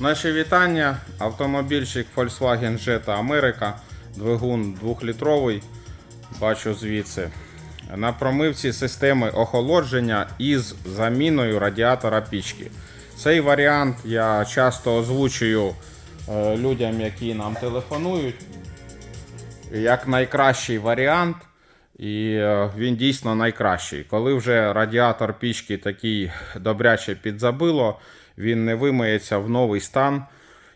Наші вітання. Автомобільчик Volkswagen Jetta Америка, двигун 2-літровий. Бачу звідси. На промивці системи охолодження із заміною радіатора пічки. Цей варіант я часто озвучую е, людям, які нам телефонують, як найкращий варіант. І е, він дійсно найкращий. Коли вже радіатор пічки такий добряче підзабило, він не вимиється в новий стан,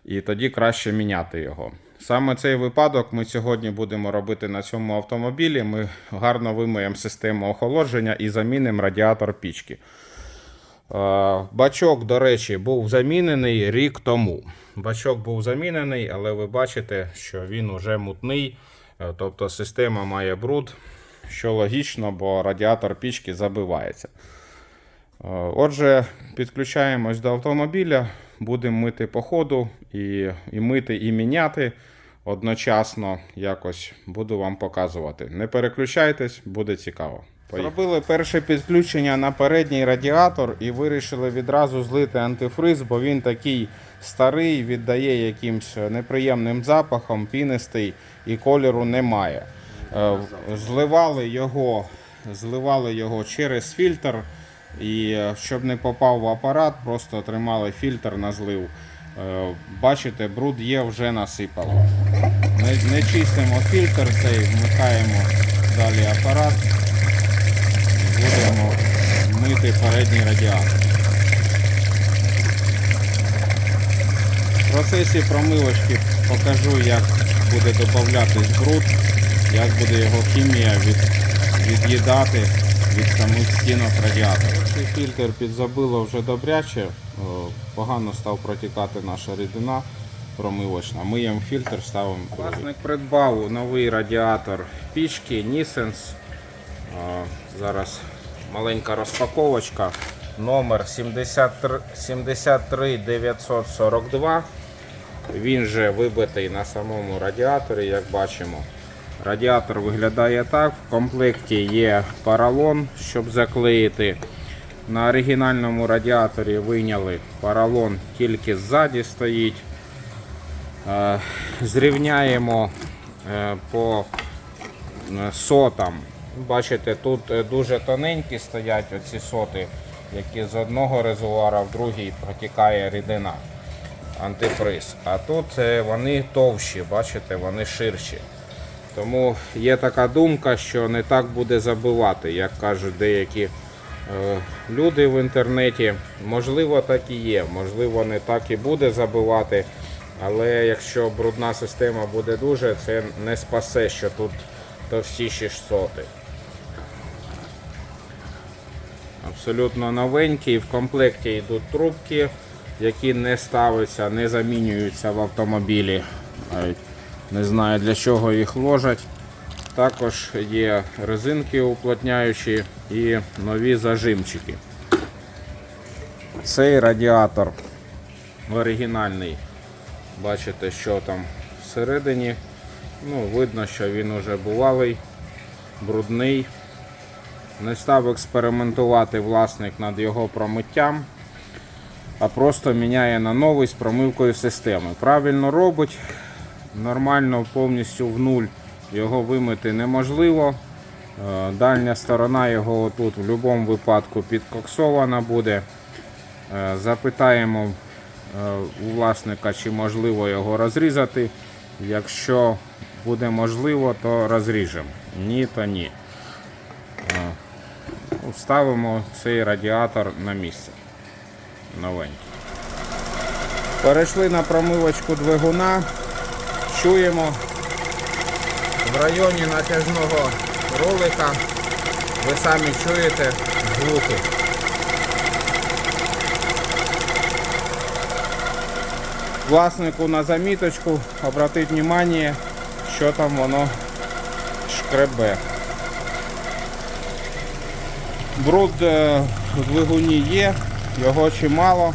і тоді краще міняти його. Саме цей випадок ми сьогодні будемо робити на цьому автомобілі. Ми гарно вимиємо систему охолодження і замінимо радіатор пічки. Е, Бачок, до речі, був замінений рік тому. Бачок був замінений, але ви бачите, що він уже мутний, е, тобто система має бруд, що логічно, бо радіатор пічки забивається. Отже, підключаємось до автомобіля, будемо мити по ходу і, і мити, і міняти одночасно якось буду вам показувати. Не переключайтесь, буде цікаво. Зробили перше підключення на передній радіатор і вирішили відразу злити антифриз, бо він такий старий, віддає якимсь неприємним запахом, пінистий і кольору немає. Е, Зливали його, зливали його через фільтр. І е, щоб не попав в апарат, просто тримали фільтр на злив. Е, Бачите, бруд є, вже насипало. Не, не чистимо фільтр цей, вмикаємо далі апарат будемо мити передній радіатор. В процесі промивочки покажу, як буде додатись бруд, як буде його хімія від, від'їдати від самих стінок радіатора. Цей фільтр підзабило вже добряче, погано став протікати наша рідина промивочна. Миємо фільтр, ставимо. Власник придбав новий радіатор пічки. О, Зараз маленька розпаковочка. Номер 73 73 942. Він же вибитий на самому радіаторі, як бачимо. Радіатор виглядає так. В комплекті є поролон, щоб заклеїти. На оригінальному радіаторі вийняли поролон, тільки ззаді стоїть. Е, Зрівняємо е, по е, сотам. Бачите, тут дуже тоненькі стоять оці соти, які з одного резервуара в другий протікає рідина антифриз. А тут вони товщі, бачите, вони ширші. Тому є така думка, що не так буде забивати, як кажуть деякі люди в інтернеті. Можливо, так і є, можливо, не так і буде забивати. Але якщо брудна система буде дуже, це не спасе, що тут ж соти. Абсолютно новенькі. В комплекті йдуть трубки, які не ставляться, не замінюються в автомобілі. Не знаю для чого їх ложать. Також є резинки уплотняючі і нові зажимчики. Цей радіатор оригінальний. Бачите, що там всередині. Ну, видно, що він уже бувалий, брудний. Не став експериментувати власник над його промиттям, а просто міняє на новий з промивкою системи. Правильно робить, нормально повністю в нуль його вимити неможливо. Е, Дальня сторона його отут в будь-якому випадку підкоксована буде. Е, Запитаємо е, у власника, чи можливо його розрізати. Якщо буде можливо, то розріжемо. Ні, то ні. Е, Ставимо цей радіатор на місце. Новенький. Перейшли на промивочку двигуна. Чуємо в районі натяжного ролика. Ви самі чуєте звуки. Власнику на заміточку обратить внимание, що там воно шкребе. Бруд е, в двигуні є, його чимало.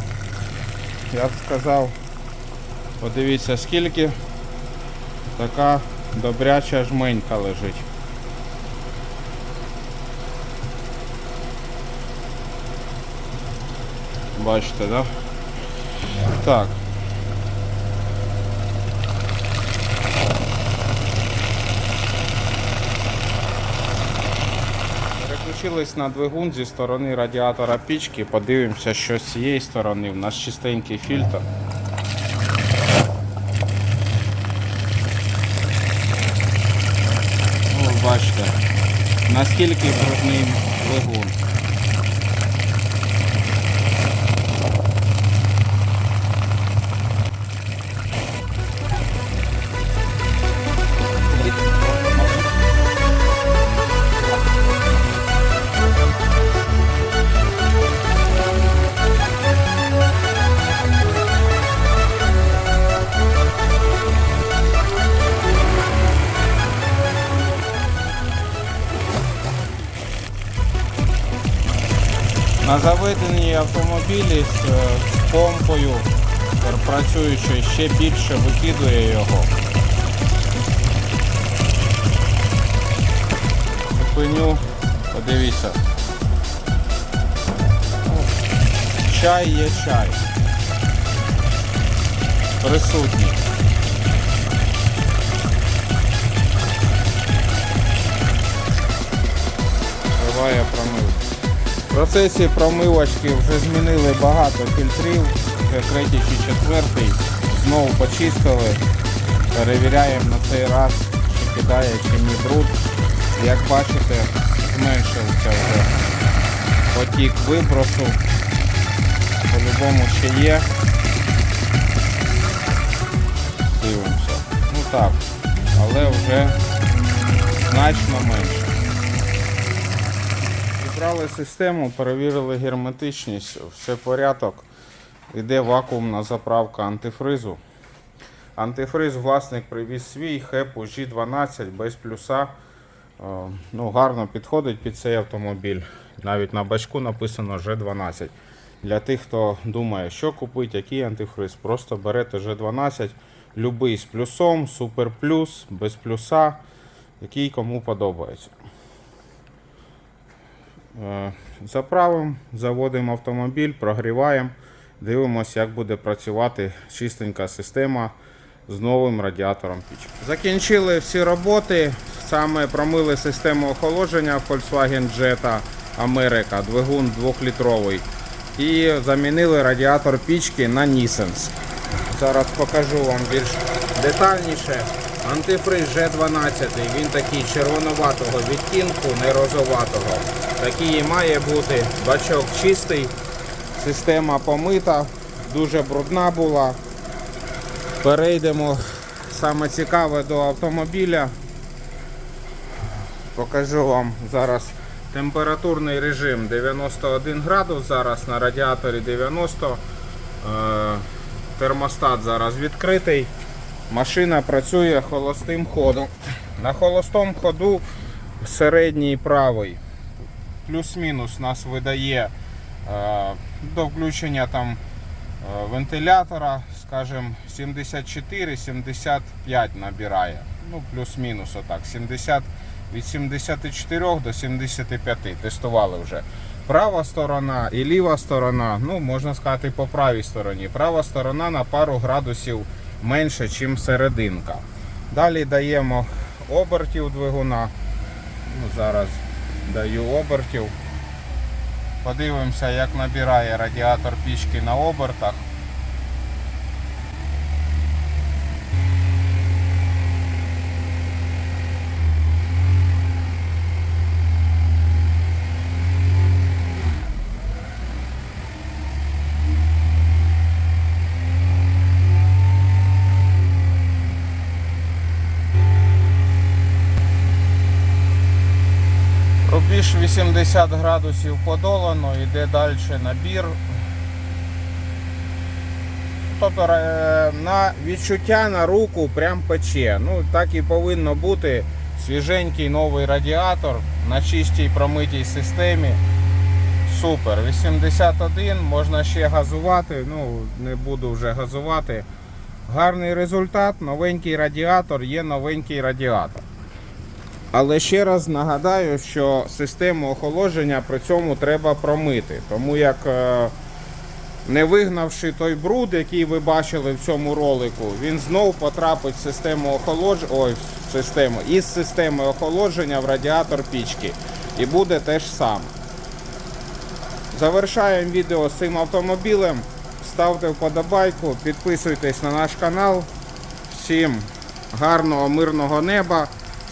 Я б сказав, подивіться скільки така добряча жменька лежить. Бачите, да? Так. Переключились на двигун зі сторони радіатора пічки, подивимося, що з цієї сторони. У нас чистенький фільтр. Бачите, наскільки брудний двигун. На заведеній автомобілі з е, помпою працюючою ще більше викидує його. Зупиню, подивіться. Чай є чай. Присутній. Триває промивка. В процесі промивочки вже змінили багато фільтрів, вже третій чи четвертий. Знову почистили. Перевіряємо на цей раз, чи кидає чи ні бруд. Як бачите, зменшився вже потік вибросу. По-любому ще є. Дивимося. Ну так, але вже значно менше. Зібрали систему, перевірили герметичність, все порядок. Іде вакуумна заправка антифризу. Антифриз власник привіз свій хепу G12 без плюса. Е, Ну, гарно підходить під цей автомобіль. Навіть на бачку написано G12. Для тих, хто думає, що купити, який антифриз, просто берете G12, любий з плюсом, супер плюс, без плюса, який кому подобається. Е, Заправимо, заводимо автомобіль, прогріваємо, дивимося, як буде працювати чистенька система з новим радіатором пічки. Закінчили всі роботи. Саме промили систему охолодження Volkswagen Jetta America, двигун 2-літровий. І замінили радіатор пічки на Nissens. Зараз покажу вам більш детальніше. Антифриз G12, він такий червонуватого відтінку, не розоватого. Такий і має бути. Бачок чистий, система помита, дуже брудна була. Перейдемо саме цікаве до автомобіля. Покажу вам зараз температурний режим 91 градус, зараз на радіаторі 90. Е, Термостат зараз відкритий. Машина працює холостим ходом. На холостому ходу середній правий. Плюс-мінус нас видає е, до включення там е, вентилятора, скажімо, 74-75 набирає. Ну, плюс-мінус отак. 70, від 74 до 75 тестували вже. Права сторона і ліва сторона, ну можна сказати по правій стороні. Права сторона на пару градусів менше, ніж серединка. Далі даємо обертів двигуна. Ну, зараз даю обертів. Подивимося, як набирає радіатор пічки на обертах. 80 градусів подолано, йде далі набір. Тобто е, на відчуття на руку прям пече. Ну так і повинно бути. Свіженький новий радіатор на чистій промитій системі. Супер. 81, можна ще газувати, ну не буду вже газувати. Гарний результат, новенький радіатор, є новенький радіатор. Але ще раз нагадаю, що систему охолодження при цьому треба промити. Тому як е, не вигнавши той бруд, який ви бачили в цьому ролику, він знов потрапить в систему охолодження, ой, в систему, із системи охолодження в радіатор пічки. і буде те ж саме. Завершаємо відео з цим автомобілем. Ставте вподобайку, підписуйтесь на наш канал. Всім гарного, мирного неба.